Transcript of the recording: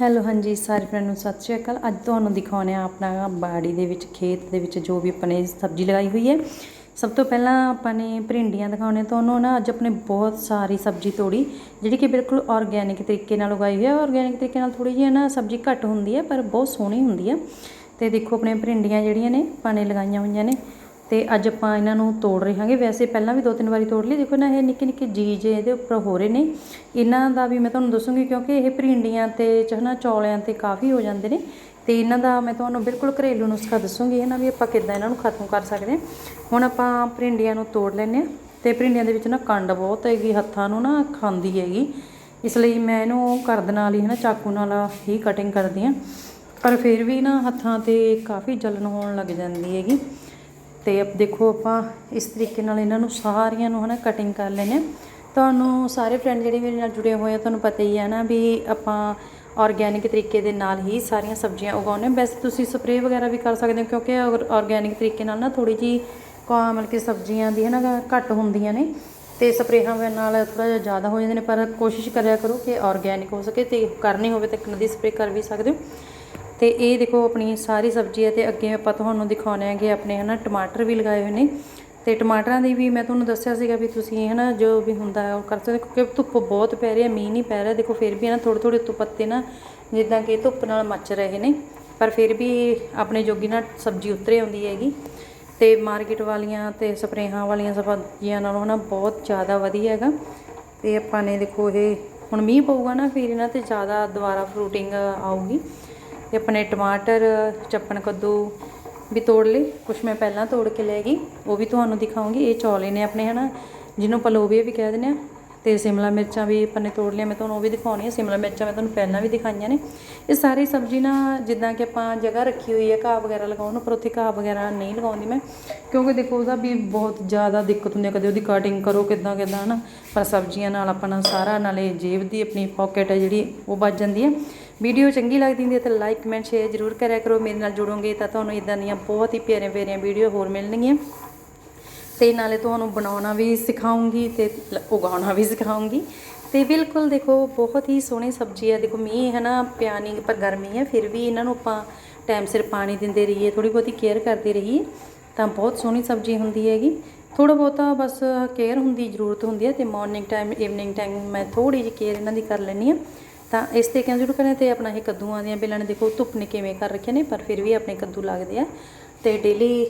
Hello, ਹਾਂਜੀ, ਸਾਰੇ friend ਨੂੰ ਸਤਿ ਸ਼੍ਰੀ ਅਕਾਲ। ਅੱਜ ਤੁਹਾਨੂੰ ਦਿਖਾਉਂਦੇ ਆ ਆਪਣਾ ਬਾੜੀ ਦੇ ਵਿੱਚ, ਖੇਤ ਦੇ ਵਿੱਚ ਜੋ ਵੀ ਆਪਾਂ ਨੇ ਸਬਜ਼ੀ ਲਗਾਈ ਹੋਈ ਹੈ। ਸਭ ਤੋਂ ਪਹਿਲਾਂ ਆਪਾਂ ਨੇ ਭਿੰਡੀਆਂ ਦਿਖਾਉਣੇ ਤੁਹਾਨੂੰ ਨਾ ਅੱਜ ਆਪਣੇ ਬਹੁਤ ਸਾਰੀ ਸਬਜ਼ੀ ਤੋੜੀ, ਜਿਹੜੀ ਕਿ ਬਿਲਕੁਲ ਆਰਗੈਨਿਕ ਤਰੀਕੇ ਨਾਲ ਉਗਾਈ ਹੋਈ ਹੈ। ਆਰਗੈਨਿਕ ਤਰੀਕੇ ਨਾਲ ਥੋੜੀ ਜਿਹੀ ਨਾ ਸਬਜ਼ੀ ਘੱਟ ਹੁੰਦੀ ਹੈ, ਪਰ ਬਹੁਤ ਸੋਹਣੀ ਹੁੰਦੀ ਹੈ। ਤੇ ਦੇਖੋ, ਆਪਣੇ ਭਿੰਡੀਆਂ ਜਿਹੜੀਆਂ ਨੇ, ਆਪਾਂ ਨੇ ਲਗਾਈਆਂ ਹੋਈਆਂ ਨੇ। ਤੇ ਅੱਜ ਆਪਾਂ ਇਹਨਾਂ ਨੂੰ ਤੋੜ ਰਹੇ ਹਾਂਗੇ। ਵੈਸੇ ਪਹਿਲਾਂ ਵੀ ਦੋ ਤਿੰਨ ਵਾਰੀ ਤੋੜ ਲਈ। ਦੇਖੋ ਨਾ ਇਹ ਨਿੱਕੇ ਨਿੱਕੇ ਜੀ ਜੇ ਇਹਦੇ ਉੱਪਰ ਹੋ ਰਹੇ ਨੇ। ਇਹਨਾਂ ਦਾ ਵੀ ਮੈਂ ਤੁਹਾਨੂੰ ਦੱਸੂਗੀ ਕਿਉਂਕਿ ਇਹ ਭਿੰਡੀਆਂ ਤੇ ਚਹਨਾ ਚੌਲਿਆਂ ਤੇ ਕਾਫੀ ਹੋ ਜਾਂਦੇ ਨੇ। ਤੇ ਇਹਨਾਂ ਦਾ ਮੈਂ ਤੁਹਾਨੂੰ ਬਿਲਕੁਲ ਘਰੇਲੂ ਨੁਸਖਾ ਦੱਸੂਗੀ। ਇਹਨਾਂ ਵੀ ਆਪਾਂ ਕਿੱਦਾਂ ਇਹਨਾਂ ਨੂੰ ਖਤਮ ਕਰ ਸਕਦੇ ਹਾਂ। ਹੁਣ ਆਪਾਂ ਭਿੰਡੀਆਂ ਨੂੰ ਤੋੜ ਲੈਂਦੇ ਹਾਂ। ਤੇ ਭਿੰਡੀਆਂ ਦੇ ਵਿੱਚ ਨਾ ਕੰਡ ਬਹੁਤ ਹੈਗੀ, ਹੱਥਾਂ ਨੂੰ ਨਾ ਖਾਂਦੀ ਹੈਗੀ। ਇਸ ਲਈ ਮੈਂ ਇਹਨੂੰ ਕਰਦ ਨਾਲ ਹੀ ਹੈ ਨਾ ਚਾਕੂ ਨਾਲ ਹੀ ਕਟਿੰਗ ਕਰਦੀ ਹਾਂ। ਪਰ ਫਿਰ ਵੀ ਨਾ ਹੱਥਾਂ ਤੇ ਕਾਫੀ ਜਲਨ ਹੋਣ ਲੱਗ ਜਾਂਦੀ ਹੈਗੀ। ਤੇ ਅਬ ਦੇਖੋ ਆਪਾਂ ਇਸ ਤਰੀਕੇ ਨਾਲ ਇਹਨਾਂ ਨੂੰ ਸਾਰੀਆਂ ਨੂੰ ਹਨਾ ਕਟਿੰਗ ਕਰ ਲੈਨੇ ਹਾਂ। ਤੁਹਾਨੂੰ ਸਾਰੇ ਫਰੈਂਡ ਜਿਹੜੇ ਮੇਰੇ ਨਾਲ ਜੁੜੇ ਹੋਏ ਆ, ਤੁਹਾਨੂੰ ਪਤਾ ਹੀ ਹੈ ਨਾ ਵੀ ਆਪਾਂ ਆਰਗੈਨਿਕ ਤਰੀਕੇ ਦੇ ਨਾਲ ਹੀ ਸਾਰੀਆਂ ਸਬਜ਼ੀਆਂ ਉਗਾਉਂਦੇ ਹਾਂ ਵੈਸੇ ਤੁਸੀਂ ਸਪਰੇਅ ਵਗੈਰਾ ਵੀ ਕਰ ਸਕਦੇ ਹੋ, ਕਿਉਂਕਿ ਆਰਗੈਨਿਕ ਤਰੀਕੇ ਨਾਲ ਨਾ ਥੋੜੀ ਜੀ ਮਤਲਬ ਕਿ ਸਬਜ਼ੀਆਂ ਦੀ ਹੈ ਨਾ ਘੱਟ ਹੁੰਦੀਆਂ ਨੇ ਤੇ ਸਪਰੇਹਾਂ ਨਾਲ ਥੋੜਾ ਜਿਹਾ ਜ਼ਿਆਦਾ ਹੋ ਜਾਂਦੇ ਨੇ, ਪਰ ਕੋਸ਼ਿਸ਼ ਕਰਿਆ ਕਰੋ ਕਿ ਆਰਗੈਨਿਕ ਹੋ ਸਕੇ ਤੇ ਕਰਨੀ ਹੋਵੇ ਤਾਂ ਇੱਕ ਨਦੀ ਸਪਰੇਅ ਕਰ ਵੀ ਸਕਦੇ ਹੋ ਤੇ ਇਹ ਦੇਖੋ ਆਪਣੀ ਸਾਰੀ ਸਬਜ਼ੀ ਹੈ ਤੇ ਅੱਗੇ ਆਪਾਂ ਤੁਹਾਨੂੰ ਦਿਖਾਉਣੇ ਆਗੇ ਆਪਣੇ, ਹਨਾ, ਟਮਾਟਰ ਵੀ ਲਗਾਏ ਹੋਏ ਨੇ। ਤੇ ਟਮਾਟਰਾਂ ਦੀ ਵੀ ਮੈਂ ਤੁਹਾਨੂੰ ਦੱਸਿਆ ਸੀਗਾ ਵੀ ਤੁਸੀਂ, ਹਨਾ, ਜੋ ਵੀ ਹੁੰਦਾ ਉਹ ਕਰ ਸਕਦੇ ਹੋ, ਕਿਉਂਕਿ ਧੁੱਪ ਬਹੁਤ ਪੈ ਰਹੀ ਹੈ, ਮੀਂਹ ਨਹੀਂ ਪੈ ਰਿਹਾ। ਦੇਖੋ, ਫਿਰ ਵੀ ਨਾ ਥੋੜੇ ਥੋੜੇ ਉੱਤੋਂ ਪੱਤੇ ਨਾ ਜਿੱਦਾਂ ਕਿ ਧੁੱਪ ਨਾਲ ਮੱਚ ਰਹੇ ਨੇ, ਪਰ ਫਿਰ ਵੀ ਆਪਣੇ ਜੋਗੀ ਨਾਲ ਸਬਜ਼ੀ ਉਤਰੇ ਆਉਂਦੀ ਹੈਗੀ। ਤੇ ਮਾਰਕੀਟ ਵਾਲੀਆਂ ਤੇ ਸਪਰੇਹਾਂ ਵਾਲੀਆਂ ਸਬਜ਼ੀਆਂ ਨਾਲੋਂ, ਹਨਾ, ਬਹੁਤ ਜ਼ਿਆਦਾ ਵਧੀਆ ਹੈਗਾ। ਤੇ ਆਪਾਂ ਨੇ ਦੇਖੋ, ਇਹ ਹੁਣ ਮੀਂਹ ਪਊਗਾ ਨਾ, ਫਿਰ ਇਹਨਾਂ ਤੇ ਜ਼ਿਆਦਾ ਦੁਬਾਰਾ ਫਰੂਟਿੰਗ ਆਊਗੀ। ਤੇ ਆਪਣੇ ਟਮਾਟਰ, ਚੱਪਣ ਕੱਦੂ ਵੀ ਤੋੜ ਲਈ। ਕੁਛ ਮੈਂ ਪਹਿਲਾਂ ਤੋੜ ਕੇ ਲੈ ਗਈ। ਉਹ ਵੀ ਤੁਹਾਨੂੰ ਦਿਖਾਉਂਗੀ। ਇਹ ਚੌਲੇ ਨੇ ਆਪਣੇ, ਹਨਾ, ਜਿਹਨੂੰ ਪਲੋਵੇ ਵੀ ਕਹਿ ਦਿੰਦੇ ਆ ਤੇ ਸਿਮਲਾ ਮਿਰਚਾਂ ਵੀ ਆਪਾਂ ਨੇ ਤੋੜ ਲਿਆ ਮੈਂ ਤੁਹਾਨੂੰ ਉਹ ਵੀ ਦਿਖਾਉਣੀ ਆ। ਸਿਮਲਾ ਮਿਰਚਾਂ ਮੈਂ ਤੁਹਾਨੂੰ ਪਹਿਲਾਂ ਵੀ ਦਿਖਾਈਆਂ ਨੇ। ਇਹ ਸਾਰੀ ਸਬਜ਼ੀ ਨਾ ਜਿੱਦਾਂ ਕਿ ਆਪਾਂ ਜਗ੍ਹਾ ਰੱਖੀ ਹੋਈ ਹੈ ਘਾਹ ਵਗੈਰਾ ਲਗਾਉਣ ਨੂੰ, ਪਰ ਉੱਥੇ ਘਾਹ ਵਗੈਰਾ ਨਹੀਂ ਲਗਾਉਂਦੀ ਮੈਂ। ਕਿਉਂਕਿ ਦੇਖੋ ਉਹਦਾ ਵੀ ਬਹੁਤ ਜ਼ਿਆਦਾ ਦਿੱਕਤ ਹੁੰਦੀ ਹੈ ਕਦੇ ਉਹਦੀ ਕਟਿੰਗ ਕਰੋ ਕਿੱਦਾਂ ਕਿੱਦਾਂ, ਹਨਾ। ਪਰ ਸਬਜ਼ੀਆਂ ਨਾਲ ਆਪਣਾ ਸਾਰਾ, ਨਾਲੇ ਜੇਬ ਦੀ ਆਪਣੀ ਪਾਕਟ ਹੈ ਜਿਹੜੀ, ਉਹ ਬਚ ਜਾਂਦੀ ਹੈ ਵੀਡੀਓ ਚੰਗੀ ਲੱਗਦੀ ਹੁੰਦੀ ਹੈ ਤਾਂ ਲਾਈਕ ਕਮੈਂਟ ਸ਼ੇਅਰ ਜ਼ਰੂਰ ਕਰਿਆ ਕਰੋ। ਮੇਰੇ ਨਾਲ ਜੁੜੋਗੇ ਤਾਂ ਤੁਹਾਨੂੰ ਇਦਾਂ ਦੀਆਂ ਬਹੁਤ ਹੀ ਪਿਆਰੀਆਂ ਪਿਆਰੀਆਂ ਵੀਡੀਓ ਹੋਰ ਮਿਲਣਗੀਆਂ। ਤੇ ਨਾਲੇ ਤੁਹਾਨੂੰ ਬਣਾਉਣਾ ਵੀ ਸਿਖਾਉਂਗੀ ਤੇ ਉਗਾਉਣਾ ਵੀ ਸਿਖਾਉਂਗੀ। ਤੇ ਬਿਲਕੁਲ ਦੇਖੋ, ਬਹੁਤ ਹੀ ਸੋਹਣੀ ਸਬਜ਼ੀ ਹੈ। ਦੇਖੋ, ਮੀਂਹ ਹੈ ਨਾ ਪਿਆ ਨਹੀਂ ਪਰ ਗਰਮੀ ਹੈ, ਫਿਰ ਵੀ ਇਹਨਾਂ ਨੂੰ ਆਪਾਂ ਟਾਈਮ ਸਿਰ ਪਾਣੀ ਦਿੰਦੇ ਰਹੀਏ ਥੋੜੀ ਬਹੁਤੀ ਕੇਅਰ ਕਰਦੇ ਰਹੀਏ, ਤਾਂ ਬਹੁਤ ਸੋਹਣੀ ਸਬਜ਼ੀ ਹੁੰਦੀ ਹੈਗੀ। ਥੋੜਾ ਬਹੁਤਾ ਬਸ ਕੇਅਰ ਹੁੰਦੀ, ਜ਼ਰੂਰਤ ਹੁੰਦੀ ਹੈ ਤੇ ਮਾਰਨਿੰਗ ਟਾਈਮ ਈਵਨਿੰਗ ਟਾਈਮ ਮੈਂ ਥੋੜੀ ਜਿਹੀ ਕੇਅਰ ਇਹਨਾਂ ਦੀ ਕਰ ਲੈਂਦੀ ਹਾਂ। ਤਾਂ ਇਸ 'ਤੇ ਨਾਲ ਜ਼ਰੂਰ ਕरें ਤੇ ਆਪਣਾ ਇਹ ਕੱਦੂਆਂ ਦੀਆਂ ਬੇਲਾਂ ਨੇ ਦੇਖੋ, ਧੁੱਪ ਨੇ ਕਿਵੇਂ ਕਰ ਰੱਖਿਆ ਨੇ, ਪਰ ਫਿਰ ਵੀ ਆਪਣੇ ਕੱਦੂ ਲੱਗਦੇ ਆ। ਤੇ ਡੇਲੀ